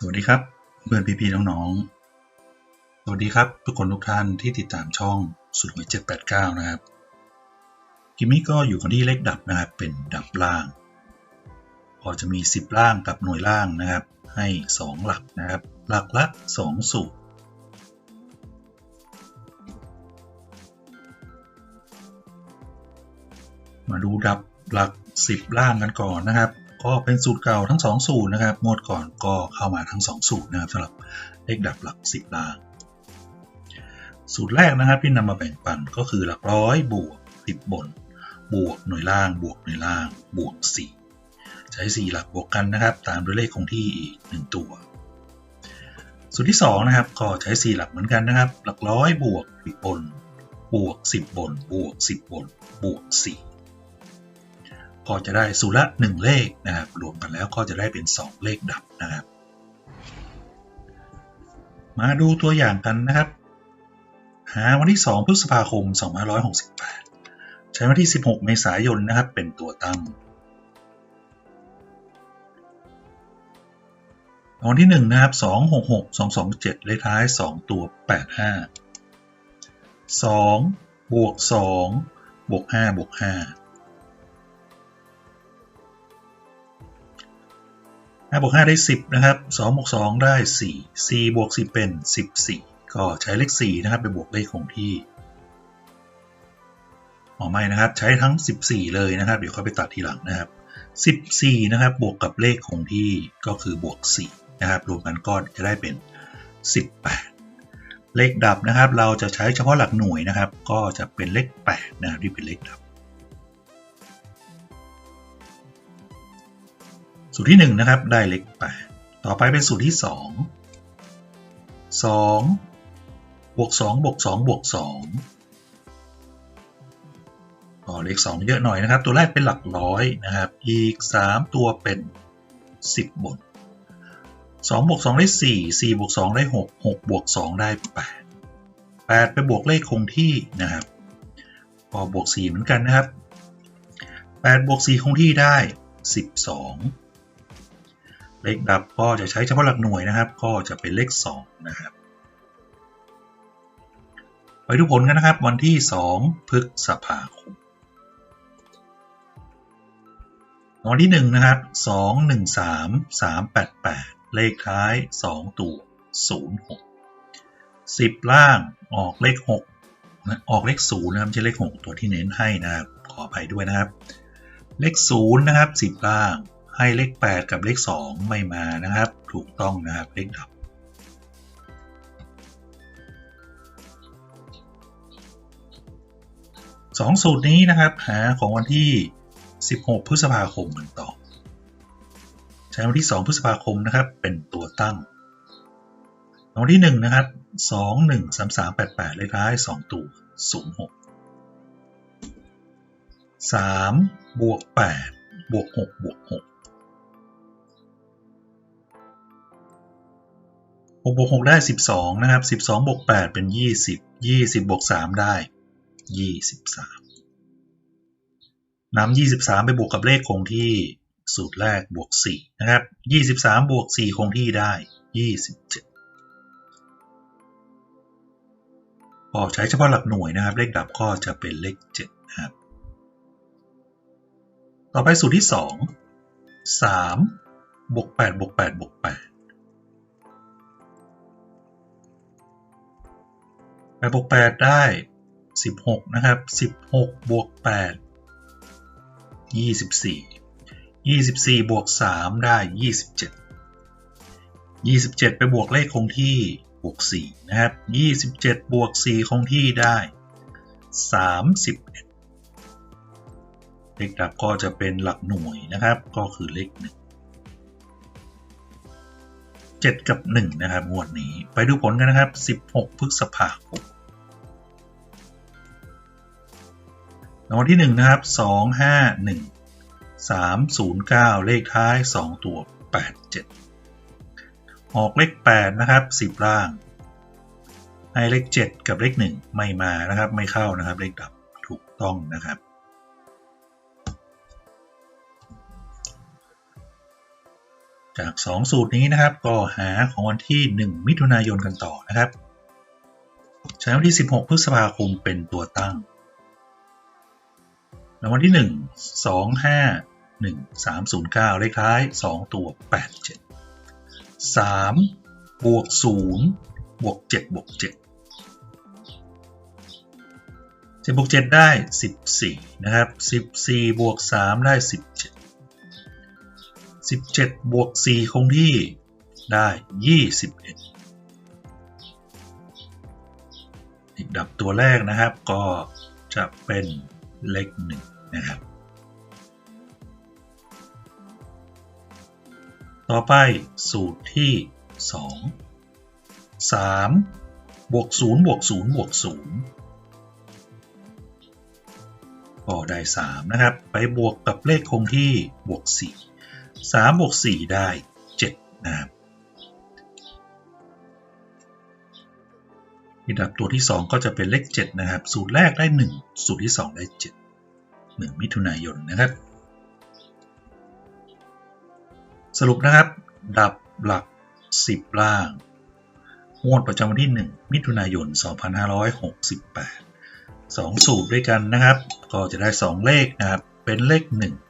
สวัสดีครับ เพื่อนพี่ๆน้องๆ สวัสดีครับทุกคนทุกท่านที่ติดตามช่องสุดหวย789 นะครับ กิมมี่ก็อยู่กันที่เลขดับนะครับ เป็นดับล่าง พอจะมี 10 ล่างกับหน่วยล่างนะครับ ให้ 2 หลักนะครับ หลักละ 2 สูตรมาดูดับหลัก 10 ล่างกันก่อนนะครับ ก็เป็นสูตรเก่าทั้ง 2 สูตรนะครับงวดก่อนก็เข้ามาทั้ง 2 สูตรนะครับสำหรับเลขดับหลัก 10ล่าง สูตรแรกนะครับที่นำมาแบ่งปันก็คือหลักร้อยบวก10บน บวกหน่วยล่าง บวกหน่วยล่าง บวก 4 ใช้ 4 หลักบวกกันนะครับ ตามด้วยเลขคงที่อีก 1 ตัว สูตรที่2นะครับก็ใช้ 4 หลักเหมือนกันนะครับ หลักร้อยบวก10บน บวก 10 บน บวก 10 บน บวก 4 ก็จะได้สูตรละ 1 เลขนะครับรวมกันแล้วก็จะได้เป็น 2 เลขดับนะครับ มาดูตัวอย่างกันนะครับ หาวันที่ 2 พฤษภาคม 2568 ใช้วันที่ 16 เมษายนนะครับเป็นตัวตั้งวันที่1นะครับ 266 227 เลขท้าย 2 ตัว 85 2 บวก 2 บวก 5 บวก 5 5บวก5ได้ 10 นะครับ2บวก2ได้ 4 4บวก10 เป็น 14 ก็ใช้เลข 4 นะครับ ไปบวกเลขคงที่อ๋อไม่นะครับ ใช้ทั้ง 14 เลยนะครับ เดี๋ยวค่อยไปตัดทีหลังนะครับ 14 นะครับ บวกกับเลขคงที่ก็คือบวก 4 นะครับ รวมกันก็จะได้เป็น 18 เลขดับนะครับ เราจะใช้เฉพาะหลักหน่วยนะครับ ก็จะเป็นเลข 8 นะครับที่เป็นเลขดับ สูตรที่1นะครับได้เลข8ต่อไปเป็นสูตรที่ 2 2บวก2บวก2บวก2ก็เลข2เยอะหน่อยนะครับ ตัวแรกเป็นหลักร้อยนะครับ อีก 3 ตัวเป็น 10บน2บวก2ได้ 4 4บวก2ได้ 6 6บวก2ได้ 8 8 ไปบวกเลขคงที่นะครับพอบวก 4 เหมือนกันนะครับ8บวก4คงที่ได้ 12 เลขดับก็จะใช้เฉพาะหลักหน่วยนะครับ ก็จะเป็นเลข 2 นะครับ ไปดูผลกันนะครับ วันที่ 2 พฤษภาคมวันที่ 1 นะครับ 2 1 3 3 8 8 เลขท้าย 2 ตัว 0 6 10 ล่างออกเลข 6 ออกเลข 0 นะครับใช่เลข 6 ตัวที่เน้นให้นะครับ ขออภัยด้วยนะครับ เลข 0 นะครับ 10 ล่าง ให้เลข 8 กับเลข 2 ไม่มานะครับ ถูกต้องนะครับเลขดับ สองสูตรนี้นะครับหาของวันที่ 16 พฤษภาคมกันต่อ ใช้วันที่ 2 พฤษภาคมนะครับ เป็นตัวตั้งวันที่ 1 นะครับ 2 1 3 3 8 8 เลขท้าย 2 ตัว 0 6 3 บวก 8 บวก 6 บวก 6 6บวก6ได้ 12 นะครับ 12บวก8เป็น 20 20บวก3ได้ 23นำ23 ไปบวกกับเลขคงที่สูตรแรกบวก4นะครับ 23บวก4คงที่ได้ 27ก็ใช้เฉพาะหลักหน่วยนะครับ เลขดับก็จะเป็นเลข7นะครับ ต่อไปสูตรที่ 2 3บวก8บวก8บวก8 8บวก8ได้16นะครับ16บวก8 24 24บวก3ได้27 27ไปบวกเลขคงที่บวก4นะครับ27บวก4คงที่ได้31เลขดับก็จะเป็นหลักหน่วยนะครับ ก็คือเลข1 7 กับ 1 นะครับ งวดนี้ไปดูผลกันนะครับ 16 พฤษภาคมรางวัลที่ 1 นะครับ 2 5 1 3 0 9 เลขท้าย 2 ตัว 8 7 ออกเลข 8 นะครับ 10 ล่าง ให้เลข 7 กับเลข 1 ไม่มานะครับ ไม่เข้านะครับ เลขดับถูกต้องนะครับ จาก 2 สูตรนี้นะครับ ก็หาของวันที่ 1 มิถุนายนกันต่อนะครับ ใช้วันที่ 16 พฤษภาคมเป็นตัวตั้งรางวัลที่ 1 2 5 1 3 0 9 เลขท้าย 2 ตัว 8 7 3 บวก 0 บวก 7 บวก 7 7บวก 7 ได้ 14 นะครับ 14 บวก 3 ได้ 17 17 บวก 4 คงที่ได้ 21 อีกดับตัวแรกนะครับก็จะเป็นเลขหนึ่งนะครับ ต่อไปสูตรที่ 2 3 บวก 0 บวก 0 บวก 0 ก็ได้ 3 นะครับ ไปบวกกับเลขคงที่บวก 4 3บวก4ได้ 7 นะครับอันดับตัวที่ 2 ก็จะเป็นเลข 7 นะครับ สูตรแรกได้ 1 สูตรที่ 2 ได้ 7 1 มิถุนายนนะครับ สรุปนะครับ ดับหลัก 10 ล่าง งวดประจำวันที่ 1 มิถุนายน 2568 2 สูตรด้วยกันนะครับ ก็จะได้ 2 เลขนะครับ เป็นเลข 1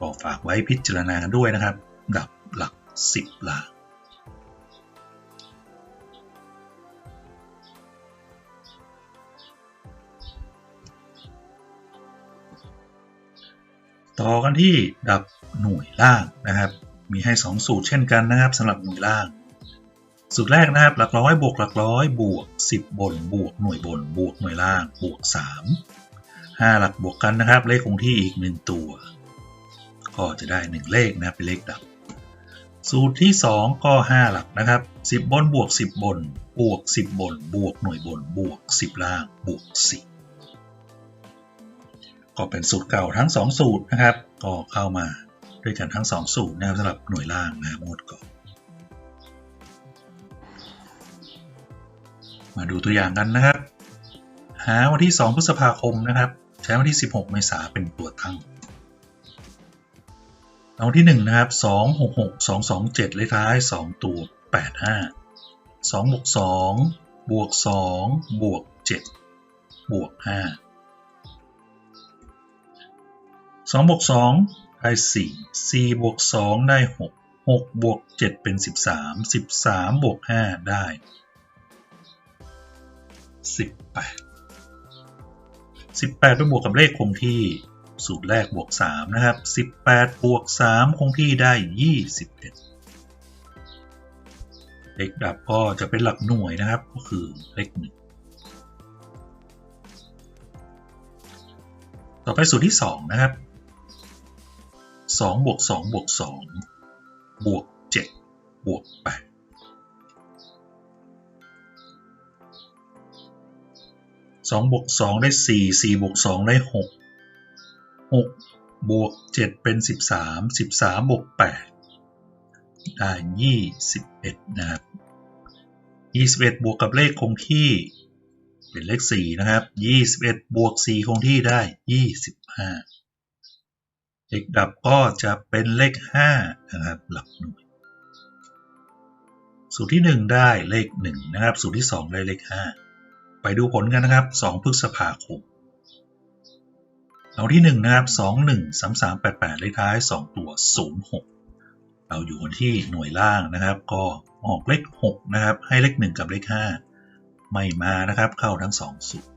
ก็ฝากไว้พิจารณากันด้วยนะครับ ดับหลัก 10ล่าต่อกันที่ดับหน่วยล่างนะครับ มีให้ 2 สูตรเช่นกันนะครับสำหรับหน่วยล่าง สูตรแรกนะครับหลักร้อยบวกหลักร้อยบวก 10 บนบวกหน่วยบนบวกหน่วยล่างบวก 3 5 หลักบวกกันนะครับ เลขคงที่อีก 1 ตัว ก็จะได้ 1 เลขนะเป็นเลขดับ สูตรที่ 2 ก็ 5 หลักนะครับ 10 บนบวก 10 บน บวก 10 บน บวกหน่วยบน บวก 10 ล่าง บวก4ก็เป็นสูตรเก่าทั้ง 2 สูตรนะครับ ก็เข้ามาด้วยกันทั้ง 2 สูตรนะครับสำหรับหน่วยล่างนะงวดก่อนมาดูตัวอย่างกันนะครับ หาวันที่ 2 พฤษภาคมนะครับ ใช้วันที่ 16 เมษายนเป็นตัวตั้ง รางวัลที่1นะครับ2 6 6 2 2 7เลขท้าย 2 ตัว 8 5 2บวก2บวก2บวก7บวก5 2บวก2ได้4 4บวก2ได้6 6บวก7เป็น 13 13บวก5ได้ 18 18ไปบวกกับเลขคงที่ สูตรแรกบวก 3 นะครับ 18 บวก 3 คงที่ได้ 21 เลขดับก็จะเป็นหลักหน่วยนะครับ ก็คือเลข1ต่อไปสูตรที่ 2 นะครับ 2 บวก 2 บวก 2 บวก 7 บวก8 2บวก2ได้4 4บวก2ได้6 6 บวก 7 เป็น 13 13 บวก 8 ได้ 21 นะครับ 21 บวกกับเลขคงที่เป็นเลข 4 นะครับ 21 บวก 4 คงที่ได้ 25 เลขดับก็จะเป็นเลข 5 นะครับ หลักหน่วย สูตรที่ 1 ได้เลข 1 นะครับ สูตรที่ 2 ได้เลข 5 ไปดูผลกันนะครับ 2 พฤษภาคม เราที่1นะครับ2 1 3 3 8 8เลขท้าย 2 ตัว 06 เราอยู่กันที่หน่วยล่างนะครับ ก็ออกเลข 6 นะครับ ให้เลข 1 กับเลข 5 ไม่มานะครับ เข้าทั้ง 2 สูตร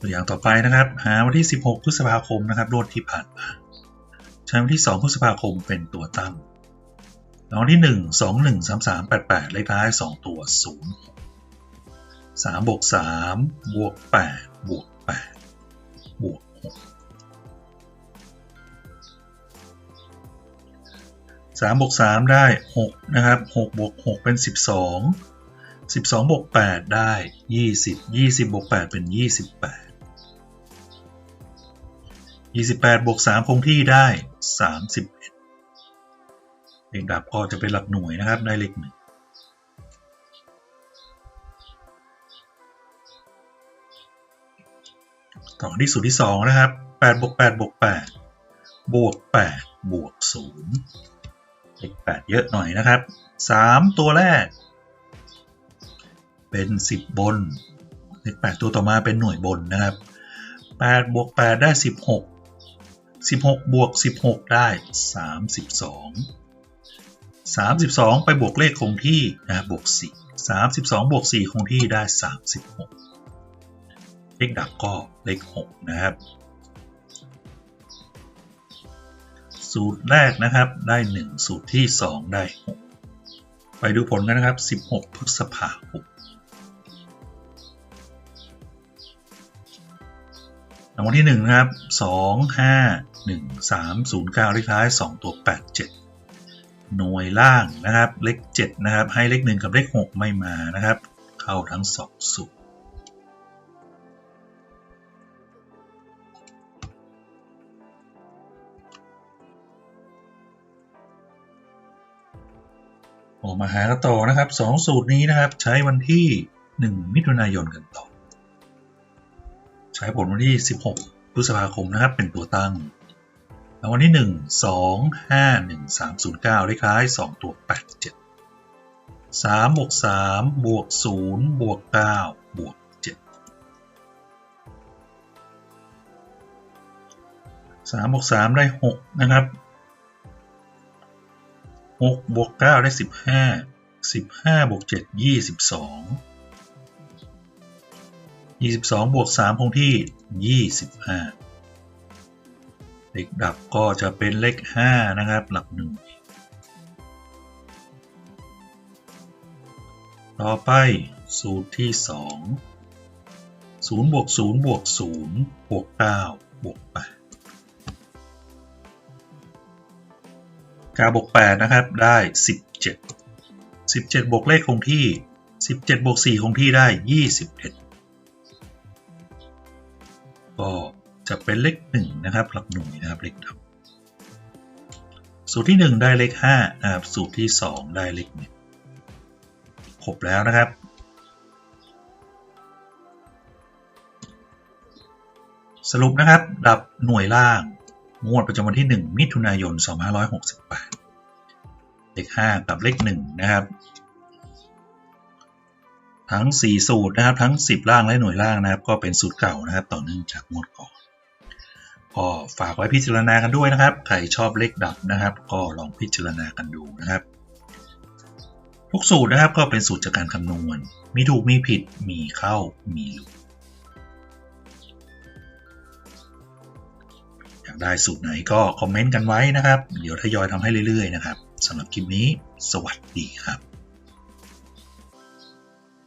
ตัวอย่างต่อไปนะครับ หาวันที่ 16 พฤษภาคมนะครับรวดที่ผ่านมาใช้วันที่ 2 พฤษภาคมเป็นตัวตั้ง รางวัลที่ 1 2 1 3 3 8 8 เลขท้าย 2 ตัว 0 3บวก3บวก8บวก8บวก6 3บวก3ได้ 6 นะครับ6บวก6 เป็น 12 12บวก8ได้ 20 20บวก8เป็น 28 28บวก3คงที่ได้ 31 เลขดับก็จะเป็นหลักหน่วยนะครับได้เลขหนึ่งต่อที่สูตรที่ 2 นะครับ8บวก8บวก8บวก8บวก0เลข8เยอะหน่อยนะครับ 3 ตัวแรก เป็น 10 บนเลข8ตัวต่อมาเป็นหน่วยบนนะครับ8บวก8ได้ 16 16 บวก 16 ได้ 32 32 ไปบวกเลขคงที่นะบบวก 4 32 บวก 4 คงที่ได้ 36 เลขดับก็เลข 6 นะครับ สูตรแรกนะครับได้ 1 สูตรที่ 2 ได้ 6 ไปดูผลกันนะครับ 16 พฤษภาคมรางวัลที่ 1 นะครับ 2 5 1 3 0 9เลขท้าย 2 ตัว 8 7 หน่วยล่างนะครับ เลข7นะครับ ให้เลข1กับเลข6ไม่มานะครับ เข้าทั้ง 2 สูตรออกมาหากันต่อนะครับ2สูตรนี้นะครับ ใช้วันที่ 1 มิถุนายนกันต่อ ใช้ผลวันที่ 16พฤษภาคมนะครับ เป็นตัวตั้ง รางวัลที่ 1 2 5 1 3 0 9เลขท้าย 2 ตัว 8 7 3บวก3บวก0บวก9บวก7 3บวก3ได้ 6 นะครับ6บวก9ได้ 15 15บวก7 22 22บวก3คงที่ 25 เลขดับก็จะเป็นเลข 5 นะครับ หลักหนึ่งต่อไปสูตรที่ 2 0บวก0บวก0บวก9บวก8 9บวก8นะครับได้ 17 17 บวกเลขคงที่ 17 บวก4คงที่ได้ 21ก็ จะเป็นเลข1นะครับหลักหน่วยนะครับเลขดับสูตรที่ 1 ได้เลข5นะครับสูตรที่ 2 ได้เลข1ครบแล้วนะครับ สรุปนะครับ ดับหน่วยล่างงวดประจำวันที่ 1 มิถุนายน 2568 เลข 5 กับเลข 1 นะครับ ทั้ง 4 สูตรนะครับ ทั้ง 10 ล่างและหน่วยล่างนะครับ ก็เป็นสูตรเก่านะครับ ต่อเนื่องจากงวดก่อน ก็ฝากไว้พิจารณากันด้วยนะครับ ใครชอบเลขดับนะครับ ก็ลองพิจารณากันดูนะครับ ทุกสูตรนะครับก็เป็นสูตรจากการคำนวณ มีถูกมีผิด มีเข้ามีหลุดอยากได้สูตรไหนก็คอมเมนต์กันไว้นะครับ เดี๋ยวทยอยทำให้เรื่อยๆนะครับสำหรับคลิปนี้ สวัสดีครับ